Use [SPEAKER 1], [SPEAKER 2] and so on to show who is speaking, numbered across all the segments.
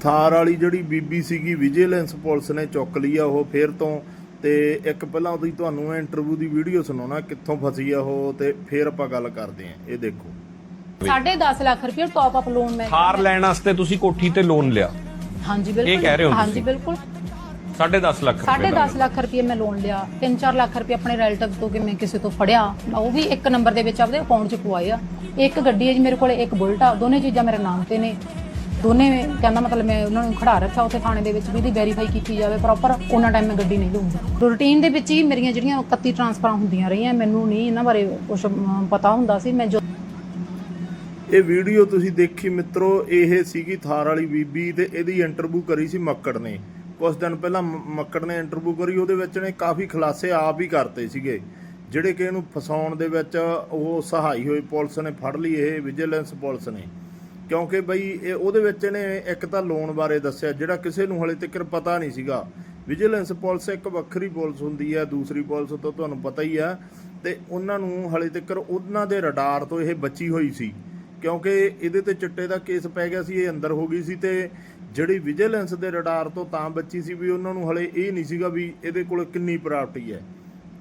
[SPEAKER 1] ਥਾਰ ਵਾਲੀ ਜਿਹੜੀ ਬੀਬੀ ਸੀਗੀ ਵਿਜੀਲੈਂਸ ਪੁਲਿਸ ਨੇ ਚੁੱਕ ਲਈ ਆ ਉਹ ਫੇਰ ਤੋਂ। ਤੇ ਇੱਕ ਪਹਿਲਾਂ ਉਹਦੀ ਤੁਹਾਨੂੰ ਇੰਟਰਵਿਊ ਦੀ ਵੀਡੀਓ ਸੁਣਾਉਣਾ ਕਿੱਥੋਂ ਫਸੀ ਆ ਉਹ ਤੇ ਫੇਰ ਆਪਾਂ ਗੱਲ ਕਰਦੇ ਆਂ ਇਹ ਦੇਖੋ।
[SPEAKER 2] ਸਾਢੇ 10 ਲੱਖ ਰੁਪਏ ਟੌਪ ਅਪ ਲੋਨ ਮੈਂ
[SPEAKER 3] ਥਾਰ ਲੈਣ ਵਾਸਤੇ ਤੁਸੀਂ ਕੋਠੀ ਤੇ ਲੋਨ ਲਿਆ।
[SPEAKER 2] ਹਾਂਜੀ ਬਿਲਕੁਲ।
[SPEAKER 3] ਇਹ ਕਹਿ ਰਹੇ ਹੋ
[SPEAKER 2] ਹਾਂਜੀ। ਬਿਲਕੁਲ।
[SPEAKER 3] 10.5 ਲੱਖ
[SPEAKER 2] ਸਾਢੇ
[SPEAKER 3] ਰੁਪਏ ਦਾ।
[SPEAKER 2] 10 ਲੱਖ ਰੁਪਏ ਮੈਂ ਲੋਨ ਲਿਆ। 3-4 ਲੱਖ ਰੁਪਏ ਆਪਣੇ ਰਿਲੇਟਿਵ ਤੋਂ ਕਿ ਮੈਂ ਕਿਸੇ ਤੋਂ ਫੜਿਆ। ਉਹ ਵੀ ਇੱਕ ਨੰਬਰ ਦੇ ਵਿੱਚ ਆਪਦੇ ਅਕਾਊਂਟ 'ਚ ਪਵਾਏ ਆ। ਇੱਕ ਗੱਡੀ ਹੈ ਜੀ ਮੇਰੇ ਕੋਲੇ ਇੱਕ ਬੁਲਟ ਆ। ਦੋਨੇ ਚੀਜ਼ਾਂ ਮੇਰੇ ਨਾਮ ਤੇ ਨੇ। ਦੋਨੇ ਕਹਿੰਦਾ ਮਤਲਬ ਮੈਂ ਉਹਨਾਂ ਨੂੰ ਖੜਾ ਰੱਖਿਆ, ਉੱਥੇ ਥਾਣੇ ਦੇ ਵਿੱਚ ਵੀ ਇਹਦੀ ਵੈਰੀਫਾਈ ਕੀਤੀ ਜਾਵੇ ਪ੍ਰੋਪਰ ਉਹਨਾਂ ਟਾਈਮ ਮੈਂ ਗੱਡੀ ਨਹੀਂ ਲਊਂਗੀ। ਰੂਟੀਨ ਦੇ ਵਿੱਚ ਹੀ ਮੇਰੀਆਂ ਜਿਹੜੀਆਂ 31 ਟ੍ਰਾਂਸਫਰਾਂ ਹੁੰਦੀਆਂ ਰਹੀਆਂ, ਮੈਨੂੰ ਨਹੀਂ ਇਹਨਾਂ ਬਾਰੇ ਕੁਝ ਪਤਾ ਹੁੰਦਾ ਸੀ, ਮੈਂ
[SPEAKER 1] ਇਹ ਵੀਡੀਓ ਤੁਸੀਂ ਦੇਖੀ ਮਿੱਤਰੋ, ਇਹ ਸੀਗੀ ਥਾਰ ਵਾਲੀ ਬੀਬੀ ਤੇ ਇਹਦੀ ਇੰਟਰਵਿਊ ਕਰੀ ਸੀ ਮੱਕੜ ਨੇ। ਕੁਝ ਦਿਨ ਪਹਿਲਾਂ ਮੱਕੜ ਨੇ ਇੰਟਰਵਿਊ ਕਰੀ, ਉਹਦੇ ਵਿੱਚ ਨੇ ਕਾਫੀ ਖੁਲਾਸੇ ਆਪ ਹੀ ਕਰਤੇ ਸੀਗੇ। ਜਿਹੜੇ ਕਿ ਇਹਨੂੰ ਫਸਾਉਣ ਦੇ ਵਿੱਚ ਉਹ ਸਹਾਈ ਹੋਈ ਪੁਲਿਸ ਨੇ ਫੜ ਲਈ, ਇਹ ਵਿਜੀਲੈਂਸ ਪੁਲਿਸ ਨੇ। ਕਿਉਂਕਿ ਬਈ ਇਹ ਉਹਦੇ ਵਿੱਚ ਇਹਨੇ ਇੱਕ ਤਾਂ ਲੋਨ ਬਾਰੇ ਦੱਸਿਆ, ਜਿਹੜਾ ਕਿਸੇ ਨੂੰ ਹਲੇ ਤੱਕ ਪਤਾ ਨਹੀਂ ਸੀਗਾ। ਵਿਜੀਲੈਂਸ ਪੁਲਿਸ ਇੱਕ ਵੱਖਰੀ ਪੁਲਿਸ ਹੁੰਦੀ ਹੈ, ਦੂਸਰੀ ਪੁਲਿਸ ਤੋਂ ਤੁਹਾਨੂੰ ਪਤਾ ਹੀ ਆ ਤੇ ਉਹਨਾਂ ਨੂੰ ਹਲੇ ਤੱਕ ਉਹਨਾਂ ਦੇ ਰਡਾਰ ਤੋਂ ਇਹ ਬਚੀ ਹੋਈ ਸੀ। ਕਿਉਂਕਿ ਇਹਦੇ ਤੇ ਚਿੱਟੇ ਦਾ ਕੇਸ ਪੈ ਗਿਆ ਸੀ, ਇਹ ਅੰਦਰ ਹੋ ਗਈ ਸੀ ਤੇ ਜਿਹੜੀ ਵਿਜੀਲੈਂਸ ਦੇ ਰਡਾਰ ਤੋਂ ਤਾਂ ਬਚੀ ਸੀ ਵੀ ਉਹਨਾਂ ਨੂੰ ਹਲੇ ਇਹ ਨਹੀਂ ਸੀਗਾ ਵੀ ਇਹਦੇ ਕੋਲ ਕਿੰਨੀ ਪ੍ਰਾਪਰਟੀ ਹੈ।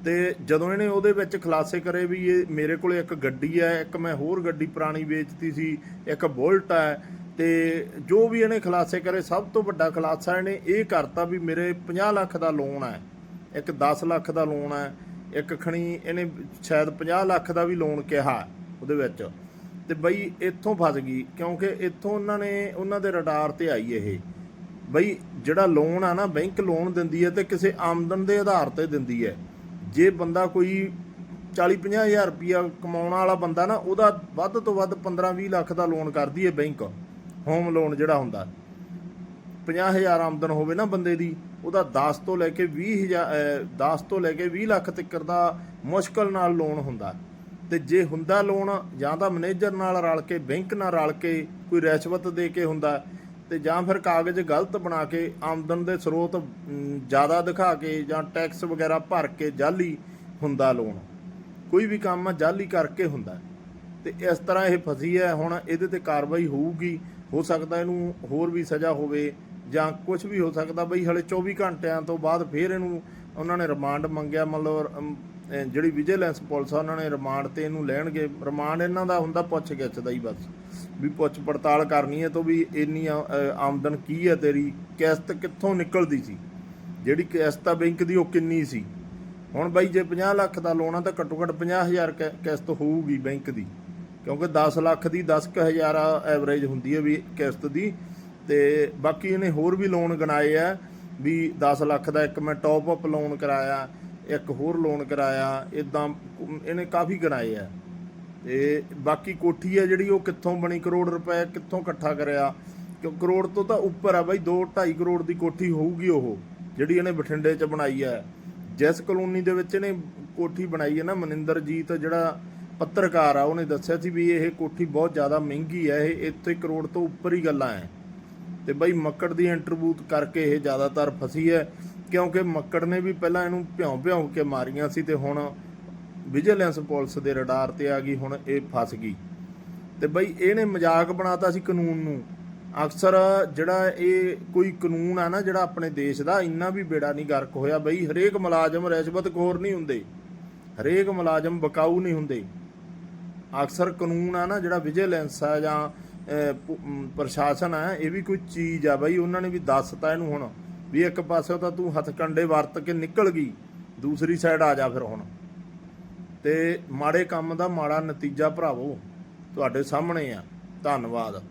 [SPEAKER 1] ਤੇ ਜਦੋਂ ਇਹਨੇ ਉਹਦੇ ਵਿੱਚ ਖੁਲਾਸੇ ਕਰੇ ਵੀ ਇਹ ਮੇਰੇ ਕੋਲੇ ਇੱਕ ਗੱਡੀ ਹੈ, ਇੱਕ ਮੈਂ ਹੋਰ ਗੱਡੀ ਪੁਰਾਣੀ ਵੇਚਤੀ ਸੀ, ਇੱਕ ਬੁਲਟ ਹੈ, ਤੇ ਜੋ ਵੀ ਇਹਨੇ ਖੁਲਾਸੇ ਕਰੇ, ਸਭ ਤੋਂ ਵੱਡਾ ਖੁਲਾਸਾ ਇਹਨੇ ਇਹ ਕਰਤਾ ਵੀ ਮੇਰੇ 50 ਲੱਖ ਦਾ ਲੋਨ ਹੈ, ਇੱਕ 10 ਲੱਖ ਦਾ ਲੋਨ ਹੈ, ਇੱਕ ਖਣੀ ਇਹਨੇ ਸ਼ਾਇਦ 50 ਲੱਖ ਦਾ ਵੀ ਲੋਨ ਕਿਹਾ ਉਹਦੇ ਵਿੱਚ। ਤੇ ਬਈ ਇੱਥੋਂ ਫਸ ਗਈ, ਕਿਉਂਕਿ ਇੱਥੋਂ ਉਹਨਾਂ ਨੇ ਉਹਨਾਂ ਦੇ ਰਡਾਰ ਤੇ ਆਈ ਇਹ। ਬਈ ਜਿਹੜਾ ਲੋਨ ਆ ਨਾ, ਬੈਂਕ ਲੋਨ ਦਿੰਦੀ ਹੈ ਤੇ ਕਿਸੇ ਆਮਦਨ ਦੇ ਆਧਾਰ ਤੇ ਦਿੰਦੀ ਹੈ। ਜੇ ਬੰਦਾ ਕੋਈ 40 ਹਜ਼ਾਰ ਰੁਪਿਆ ਕਮਾਉਣ ਵਾਲਾ ਬੰਦਾ ਨਾ, ਉਹਦਾ ਵੱਧ ਤੋਂ ਵੱਧ 15 20 ਲੱਖ ਦਾ ਲੋਨ ਕਰਦੀ ਹੈ ਬੈਂਕ ਹੋਮ ਲੋਨ ਜਿਹੜਾ ਹੁੰਦਾ। 50000 ਆਮਦਨ ਹੋਵੇ ਨਾ ਬੰਦੇ ਦੀ, ਉਹਦਾ 10 ਤੋਂ ਲੈ ਕੇ 20000 10 ਤੋਂ ਲੈ ਕੇ 20 ਲੱਖ ਤੱਕ ਦਾ ਮੁਸ਼ਕਲ ਨਾਲ ਲੋਨ ਹੁੰਦਾ। ਤੇ ਜੇ ਹੁੰਦਾ ਲੋਨ ਜਾਂ ਤਾਂ ਮੈਨੇਜਰ ਨਾਲ ਰਲ ਕੇ ਬੈਂਕ ਨਾਲ ਰਲ ਕੇ ਕੋਈ ਰਿਸ਼ਵਤ ਦੇ ਕੇ ਹੁੰਦਾ ਤੇ ਜਾਂ ਫਿਰ ਕਾਗਜ਼ ਗਲਤ ਬਣਾ ਕੇ ਆਮਦਨ ਦੇ ਸਰੋਤ ਜ਼ਿਆਦਾ ਦਿਖਾ ਕੇ ਜਾਂ ਟੈਕਸ ਵਗੈਰਾ ਭਰ ਕੇ ਜਾਲੀ ਹੁੰਦਾ ਲੋਨ। ਕੋਈ ਵੀ ਕੰਮ ਆ ਜਾਲੀ ਕਰਕੇ ਹੁੰਦਾ। ਤੇ ਇਸ ਤਰ੍ਹਾਂ ਇਹ ਫਸੀ ਹੈ, ਹੁਣ ਇਹਦੇ ਤੇ ਕਾਰਵਾਈ ਹੋਊਗੀ। ਹੋ ਸਕਦਾ ਇਹਨੂੰ ਹੋਰ ਵੀ ਸਜ਼ਾ ਹੋਵੇ ਜਾਂ ਕੁਝ ਵੀ ਹੋ ਸਕਦਾ ਬਈ ਹਲੇ 24 ਘੰਟਿਆਂ ਤੋਂ ਬਾਅਦ ਫੇਰ ਇਹਨੂੰ ਉਹਨਾਂ ਨੇ ਰਿਮਾਂਡ ਮੰਗਿਆ। ਮਤਲਬ ਜਿਹੜੀ ਵਿਜੀਲੈਂਸ ਪੁਲਿਸ ਆ, ਉਹਨਾਂ ਨੇ ਰਿਮਾਂਡ ਤੇ ਇਹਨੂੰ ਲੈਣਗੇ। ਰਿਮਾਂਡ ਇਹਨਾਂ ਦਾ ਹੁੰਦਾ ਪੁੱਛ ਗਿੱਛ ਦਾ ਹੀ ਬਸ। ਵੀ ਪੁੱਛ ਪੜਤਾਲ ਕਰਨੀ ਹੈ ਤੋਂ ਵੀ ਇੰਨੀ ਆਮਦਨ ਕੀ ਹੈ ਤੇਰੀ? ਕਿਸ਼ਤ ਕਿੱਥੋਂ ਨਿਕਲਦੀ ਸੀ? ਜਿਹੜੀ ਕਿਸ਼ਤ ਆ ਬੈਂਕ ਦੀ ਉਹ ਕਿੰਨੀ ਸੀ? ਹੁਣ ਬਾਈ ਜੇ 50 ਲੱਖ ਦਾ ਲੋਨ ਆ ਤਾਂ ਘੱਟੋ ਘੱਟ 50000 ਕਿ- ਕਿਸ਼ਤ ਹੋਊਗੀ ਬੈਂਕ ਦੀ। ਕਿਉਂਕਿ 10 ਲੱਖ ਦੀ 10000 ਐਵਰੇਜ ਹੁੰਦੀ ਹੈ ਵੀ ਕਿਸ਼ਤ ਦੀ। ਤੇ ਬਾਕੀ ਇਹਨੇ ਹੋਰ ਵੀ ਲੋਨ ਗਣਾਏ ਆ ਵੀ 10 ਲੱਖ ਦਾ ਇੱਕ ਮੈਂ ਟੌਪ ਅਪ ਲੋਨ ਕਰਾਇਆ, ਇੱਕ ਹੋਰ ਲੋਨ ਕਰਾਇਆ ਇਦਾਂ ਇਹਨੇ ਕਾਫੀ ਗਣਾਏ ਆ। ਤੇ ਬਾਕੀ ਕੋਠੀ ਆ ਜਿਹੜੀ ਉਹ ਕਿੱਥੋਂ ਬਣੀ? ਕਰੋੜ ਰੁਪਏ ਕਿੱਥੋਂ ਇਕੱਠਾ ਕਰਿਆ? ਕਿਉਂ ਕਰੋੜ ਤੋਂ ਤਾਂ ਉੱਪਰ ਆ ਬਾਈ 2 2.5 ਕਰੋੜ ਦੀ ਕੋਠੀ ਹੋਊਗੀ ਉਹ, ਜਿਹੜੀ ਇਹਨੇ ਬਠਿੰਡੇ 'ਚ ਬਣਾਈ ਹੈ ਜਿਸ ਕਲੋਨੀ ਦੇ ਵਿੱਚ ਇਹਨੇ ਕੋਠੀ ਬਣਾਈ ਹੈ ਨਾ, ਮਨਿੰਦਰਜੀਤ ਜਿਹੜਾ ਪੱਤਰਕਾਰ ਆ, ਉਹਨੇ ਦੱਸਿਆ ਸੀ ਵੀ ਇਹ ਕੋਠੀ ਬਹੁਤ ਜ਼ਿਆਦਾ ਮਹਿੰਗੀ ਹੈ ਇਹ ਇੱਥੇ ਕਰੋੜ ਤੋਂ ਉੱਪਰ ਹੀ ਗੱਲਾਂ ਹੈ ਤੇ ਬਈ ਮੱਕੜ ਦੀ ਇੰਟਰਵਿਊ ਕਰਕੇ ਇਹ ਜ਼ਿਆਦਾਤਰ ਫਸੀ ਹੈ ਕਿਉਂਕਿ ਮੱਕੜ ਨੇ ਵੀ ਪਹਿਲਾਂ ਇਹਨੂੰ ਭਿਉਂ ਭਿਉਂ ਕੇ ਮਾਰੀਆਂ ਸੀ ਤੇ ਹੁਣ ਵਿਜੀਲੈਂਸ ਪੁਲਿਸ ਦੇ ਰਡਾਰ ਤੇ ਆ ਗਈ, ਹੁਣ ਇਹ ਫਸ ਗਈ। ਤੇ ਬਈ ਇਹਨੇ ਮਜ਼ਾਕ ਬਣਾਤਾ ਸੀ ਕਾਨੂੰਨ ਨੂੰ। ਅਕਸਰ ਜਿਹੜਾ ਇਹ ਕੋਈ ਕਾਨੂੰਨ ਆ ਨਾ, ਜਿਹੜਾ ਆਪਣੇ ਦੇਸ਼ ਦਾ, ਇੰਨਾ ਵੀ ਬੇੜਾ ਨਹੀਂ ਗਰਕ ਹੋਇਆ ਬਈ। ਹਰੇਕ ਮੁਲਾਜ਼ਮ ਰਿਸ਼ਵਤਖੋਰ ਨਹੀਂ ਹੁੰਦੇ। ਹਰੇਕ ਮੁਲਾਜ਼ਮ ਬਕਾਊ ਨਹੀਂ ਹੁੰਦੇ। ਅਕਸਰ ਕਾਨੂੰਨ ਆ ਨਾ, ਜਿਹੜਾ ਵਿਜੀਲੈਂਸ ਆ ਜਾਂ ਪ੍ਰਸ਼ਾਸਨ ਆ, ਇਹ ਵੀ ਕੋਈ ਚੀਜ਼ ਆ ਬਈ। ਉਹਨਾਂ ਨੇ ਵੀ ਦੱਸਤਾ ਇਹਨੂੰ ਹੁਣ। ਵੀ ਇੱਕ ਪਾਸੇ ਤਾਂ ਤੂੰ ਹੱਥ ਹੱਥਕੰਡੇ ਵਰਤ ਕੇ ਨਿਕਲ ਗਈ। ਦੂਸਰੀ ਸਾਈਡ ਆ ਜਾ ਫਿਰ ਹੁਣ। ਤੇ ਮਾੜੇ ਕੰਮ ਦਾ ਮਾੜਾ ਨਤੀਜਾ ਭਰਾਵੋ। ਤੁਹਾਡੇ ਸਾਹਮਣੇ ਆ। ਧੰਨਵਾਦ।